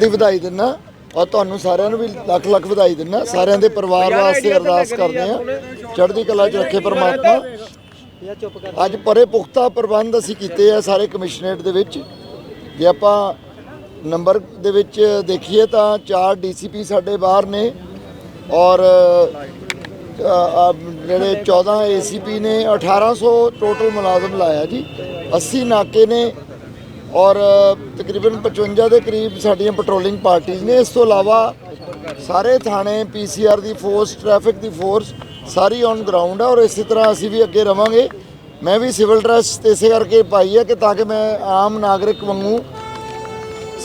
ਦੀ ਵਧਾਈ ਦਿੰਨਾ। ਔਰ ਤੁਹਾਨੂੰ ਸਾਰਿਆਂ ਨੂੰ ਵੀ ਲੱਖ ਲੱਖ ਵਧਾਈ ਦਿੰਨਾ। ਸਾਰਿਆਂ ਦੇ ਪਰਿਵਾਰ ਵਾਸਤੇ ਅਰਦਾਸ ਕਰਦੇ ਆ ਚੜ੍ਹਦੀ ਕਲਾ ਚ ਰੱਖੇ ਪਰਮਾਤਮਾ। ਅੱਜ ਪਰੇ ਪੁਖਤਾ ਪ੍ਰਬੰਧ ਅਸੀਂ ਕੀਤੇ ਆ ਸਾਰੇ ਕਮਿਸ਼ਨਰੇਟ ਦੇ ਵਿੱਚ। ਜੇ ਆਪਾਂ ਨੰਬਰ ਦੇ ਵਿੱਚ ਦੇਖੀਏ ਤਾਂ ਚਾਰ ਡੀਸੀਪੀ ਸਾਡੇ ਬਾਹਰ ਨੇ। ਔਰ ਜਿਹੜੇ 14 ਏਸੀਪੀ ਨੇ 1800 ਟੋਟਲ ਮੁਲਾਜ਼ਮ ਲਾਇਆ ਜੀ। 80 ਨਾਕੇ ਨੇ ਔਰ ਤਕਰੀਬਨ 55 ਦੇ ਕਰੀਬ ਸਾਡੀਆਂ ਪੈਟਰੋਲਿੰਗ ਪਾਰਟੀਆਂ ਨੇ। ਇਸ ਤੋਂ ਇਲਾਵਾ ਸਾਰੇ ਥਾਣੇ ਪੀਸੀਆਰ ਦੀ ਫੋਰਸ ਟ੍ਰੈਫਿਕ ਦੀ ਫੋਰਸ ਸਾਰੀ ਔਨ ਗਰਾਊਂਡ ਹੈ ਔਰ ਇਸੇ ਤਰ੍ਹਾਂ ਅਸੀਂ ਵੀ ਅੱਗੇ ਰਵਾਂਗੇ। ਮੈਂ ਵੀ ਸਿਵਲ ਡਰੈਸ ਇਸੇ ਕਰਕੇ ਪਾਈ ਹੈ ਕਿ ਤਾਂ ਕਿ ਮੈਂ ਆਮ ਨਾਗਰਿਕ ਵਾਂਗੂ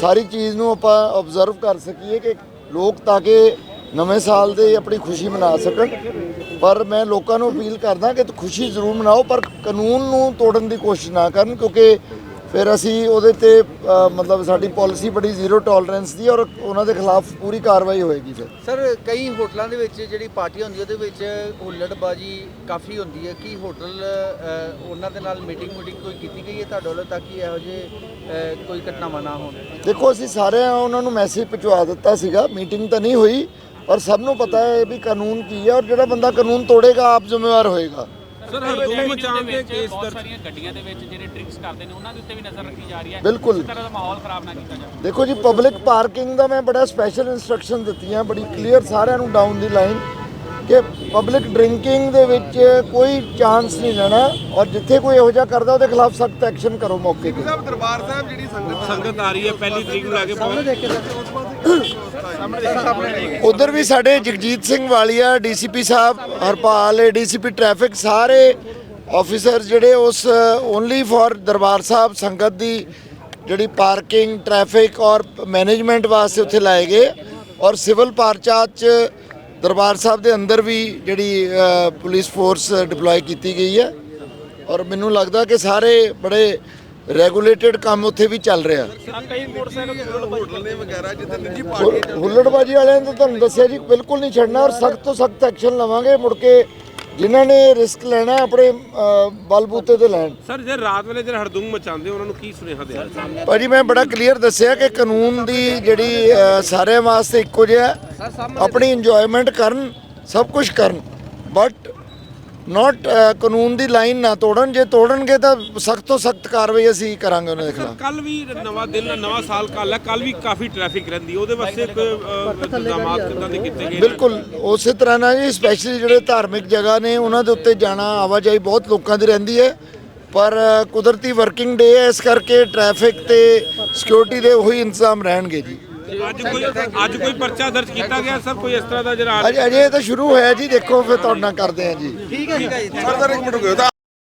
ਸਾਰੀ ਚੀਜ਼ ਨੂੰ ਆਪਾਂ ਆਬਜ਼ਰਵ ਕਰ ਸਕੀਏ ਕਿ ਲੋਕ ਤਾਂ ਕਿ ਨਵੇਂ ਸਾਲ ਦੇ ਆਪਣੀ ਖੁਸ਼ੀ ਮਨਾ ਸਕਣ। ਪਰ ਮੈਂ ਲੋਕਾਂ ਨੂੰ ਅਪੀਲ ਕਰਦਾ ਕਿ ਖੁਸ਼ੀ ਜ਼ਰੂਰ ਮਨਾਓ, ਪਰ ਕਾਨੂੰਨ ਨੂੰ ਤੋੜਨ ਦੀ ਕੋਸ਼ਿਸ਼ ਨਾ ਕਰਨ ਕਿਉਂਕਿ ਫਿਰ ਅਸੀਂ ਉਹਦੇ ਤੇ ਮਤਲਬ ਸਾਡੀ ਪਾਲਿਸੀ ਬੜੀ ਜ਼ੀਰੋ ਟੋਲਰੈਂਸ ਦੀ ਔਰ ਉਹਨਾਂ ਦੇ ਖਿਲਾਫ ਪੂਰੀ ਕਾਰਵਾਈ ਹੋਏਗੀ ਫਿਰ। ਸਰ ਕਈ ਹੋਟਲਾਂ ਦੇ ਵਿੱਚ ਜਿਹੜੀ ਪਾਰਟੀ ਹੁੰਦੀ ਉਹਦੇ ਵਿੱਚ ਹੁੱਲੜਬਾਜੀ ਕਾਫੀ ਹੁੰਦੀ ਹੈ। ਕੀ ਹੋਟਲ ਉਹਨਾਂ ਦੇ ਨਾਲ ਮੀਟਿੰਗ ਮੀਟਿੰਗ ਕੋਈ ਕੀਤੀ ਗਈ ਹੈ ਤੁਹਾਡੇ ਵੱਲੋਂ ਤਾਂ ਕਿ ਇਹੋ ਜਿਹੇ ਕੋਈ ਘਟਨਾਵਾਂ ਨਾ ਹੋਣ? ਦੇਖੋ ਅਸੀਂ ਸਾਰਿਆਂ ਉਹਨਾਂ ਨੂੰ ਮੈਸੇਜ ਪਹੁੰਚਾ ਦਿੱਤਾ ਸੀਗਾ। ਮੀਟਿੰਗ ਤਾਂ ਨਹੀਂ ਹੋਈ ਔਰ ਸਭ ਨੂੰ ਪਤਾ ਹੈ ਵੀ ਕਾਨੂੰਨ ਕੀ ਹੈ ਔਰ ਜਿਹੜਾ ਬੰਦਾ ਕਾਨੂੰਨ ਤੋੜੇਗਾ ਆਪ ਜ਼ਿੰਮੇਵਾਰ ਹੋਏਗਾ। ਸਰ ਹਰਦੂਮ ਮਚਾਉਣ ਦੇ ਕੇਸ ਬਹੁਤ ਸਾਰੀਆਂ ਗੱਡੀਆਂ ਦੇ ਵਿੱਚ ਜਿਹੜੇ ਡਰਿੰਕਸ ਕਰਦੇ ਨੇ ਉਹਨਾਂ ਦੇ ਉੱਤੇ ਵੀ ਨਜ਼ਰ ਰੱਖੀ ਜਾ ਰਹੀ ਹੈ। ਬਿਲਕੁਲ। ਇਸ ਤਰ੍ਹਾਂ ਦਾ ਮਾਹੌਲ ਖਰਾਬ ਨਾ ਕੀਤਾ ਜਾਵੇ। ਦੇਖੋ ਜੀ ਪਬਲਿਕ ਪਾਰਕਿੰਗ ਦਾ ਮੈਂ ਬੜਾ ਸਪੈਸ਼ਲ ਇਨਸਟਰਕਸ਼ਨ ਦਿੱਤੀਆਂ ਬੜੀ ਕਲੀਅਰ ਸਾਰਿਆਂ ਨੂੰ ਡਾਊਨ ਦੀ ਲਾਈਨ ਕਿ ਪਬਲਿਕ ਡਰਿੰਕਿੰਗ ਦੇ ਵਿੱਚ ਕੋਈ ਚਾਂਸ ਨਹੀਂ ਲੈਣਾ ਔਰ ਜਿੱਥੇ ਕੋਈ ਇਹੋ ਜਿਹਾ ਕਰਦਾ ਉਹਦੇ ਖਿਲਾਫ ਸਖਤ ਐਕਸ਼ਨ ਕਰੋ ਮੌਕੇ ਤੇ। ਸਾਹਿਬ ਦਰਬਾਰ ਸਾਹਿਬ ਜਿਹੜੀ ਸੰਗਤ ਸੰਗਤ ਆ ਰਹੀ ਹੈ ਪਹਿਲੀ ਤਰੀਕ ਨੂੰ ਲੈ ਕੇ ਬਹੁਤ ਉਧਰ ਵੀ ਸਾਡੇ ਜਗਜੀਤ ਸਿੰਘ ਵਾਲੀਆ, ਡੀਸੀਪੀ ਸਾਹਿਬ, ਹਰਪਾਲ, ਡੀਸੀਪੀ ਟ੍ਰੈਫਿਕ, ਸਾਰੇ ਆਫੀਸਰ ਜਿਹੜੇ ਉਸ ਓਨਲੀ ਫॉर ਦਰਬਾਰ ਸਾਹਿਬ ਸੰਗਤ ਦੀ ਜਿਹੜੀ ਪਾਰਕਿੰਗ ਟ੍ਰੈਫਿਕ ਔਰ ਮੈਨੇਜਮੈਂਟ ਵਾਸਤੇ ਉੱਥੇ ਲਾਏ ਗਏ। ਔਰ ਸਿਵਲ ਪਾਰਚਾਤ ਚ ਦਰਬਾਰ ਸਾਹਿਬ ਦੇ ਅੰਦਰ ਵੀ ਜਿਹੜੀ ਪੁਲਿਸ ਫੋਰਸ ਡਿਪਲੋਏ ਕੀਤੀ ਗਈ ਹੈ। ਔਰ ਮੈਨੂੰ ਲੱਗਦਾ ਕਿ ਸਾਰੇ ਬੜੇ ਰੈਗੂਲੇਟਡ ਕੰਮ ਉੱਥੇ ਵੀ ਚੱਲ ਰਿਹਾ। ਕਈ ਮੋਟਰਸਾਈਕਲ ਹੋਟਲ ਨੇ ਵਗੈਰਾ ਜਿੱਥੇ ਨਿੱਜੀ ਹੁ- ਹੁੱਲੜਬਾਜੀ ਵਾਲਿਆਂ ਨੇ ਤੁਹਾਨੂੰ ਦੱਸਿਆ ਜੀ ਬਿਲਕੁਲ ਨਹੀਂ ਛੱਡਣਾ ਔਰ ਸਖਤ ਤੋਂ ਸਖਤ ਐਕਸ਼ਨ ਲਵਾਂਗੇ ਮੁੜ ਕੇ ਜਿਨ੍ਹਾਂ ਨੇ ਰਿਸਕ ਲੈਣਾ ਆਪਣੇ ਬਲਬੂਤੇ ਤੇ ਲੈਣ। ਸਰ ਜੇ ਰਾਤ ਵੇਲੇ ਜਿਹੜੇ ਹਰਦੂਮ ਮਚਾਉਂਦੇ ਉਹਨਾਂ ਨੂੰ ਕੀ ਸੁਨੇਹਾ ਦੇਣਾ? ਭਾਜੀ ਮੈਂ ਬੜਾ ਕਲੀਅਰ ਦੱਸਿਆ ਕਿ ਕਾਨੂੰਨ ਦੀ ਜਿਹੜੀ ਸਾਰਿਆਂ ਵਾਸਤੇ ਇੱਕੋ ਜਿਹਾ। ਆਪਣੀ ਇੰਜੋਇਮੈਂਟ ਕਰਨ ਸਭ ਕੁਝ ਕਰਨ। ਬਟ ਨਾਟ ਕਾਨੂੰਨ ਦੀ ਲਾਈਨ ਨਾ ਤੋੜਨ ਜੇ ਤੋੜਨਗੇ ਤਾਂ ਸਖਤ ਤੋਂ ਸਖਤ ਕਾਰਵਾਈ ਅਸੀਂ ਕਰਾਂਗੇ ਉਹਨਾਂ ਦੇ ਖਿਲਾਫ ਕੱਲ ਵੀ ਨਵਾਂ ਦਿਨ ਨਵਾਂ ਸਾਲ ਕੱਲ ਹੈ ਕੱਲ ਵੀ ਕਾਫੀ ਟ੍ਰੈਫਿਕ ਰਹਿੰਦੀ। ਉਹਦੇ ਵਾਸਤੇ ਇੱਕ ਅ, ਇੰਤਜ਼ਾਮਾਤ ਕਿੱਦਾਂ ਦੇ ਕੀਤੇ ਗਏ? ਬਿਲਕੁਲ ਉਸੇ ਤਰ੍ਹਾਂ ਨਾਲ ਜੀ ਸਪੈਸ਼ਲੀ ਜਿਹੜੇ ਧਾਰਮਿਕ ਜਗ੍ਹਾ ਨੇ ਉਹਨਾਂ ਦੇ ਉੱਤੇ ਜਾਣਾ ਆਵਾਜਾਈ ਬਹੁਤ ਲੋਕਾਂ ਦੀ ਰਹਿੰਦੀ ਹੈ ਪਰ ਕੁਦਰਤੀ ਵਰਕਿੰਗ ਡੇ ਹੈ ਇਸ ਕਰਕੇ ਟ੍ਰੈਫਿਕ ਤੇ ਸਿਕਿਉਰਿਟੀ ਦੇ ਉਹੀ ਇੰਤਜ਼ਾਮ ਰਹਿਣਗੇ ਜੀ ਅੱਜ ਕੋਈ ਅੱਜ ਕੋਈ ਪਰਚਾ ਦਰਜ ਕੀਤਾ ਗਿਆ? ਸਰ ਕੋਈ ਇਸ ਤਰ੍ਹਾਂ ਦਾ ਜਿਹੜਾ ਅਜੇ ਅਜੇ ਤਾਂ ਸ਼ੁਰੂ ਹੋਇਆ ਜੀ ਦੇਖੋ ਫਿਰ ਤੁਹਾਡੇ ਨਾਲ ਕਰਦੇ ਹਾਂ ਜੀ। ਠੀਕ ਹੈ ਠੀਕ ਹੈ ਜੀ। ਸਰ ਇੱਕ ਮਿੰਟ ਰੁਕਿਓ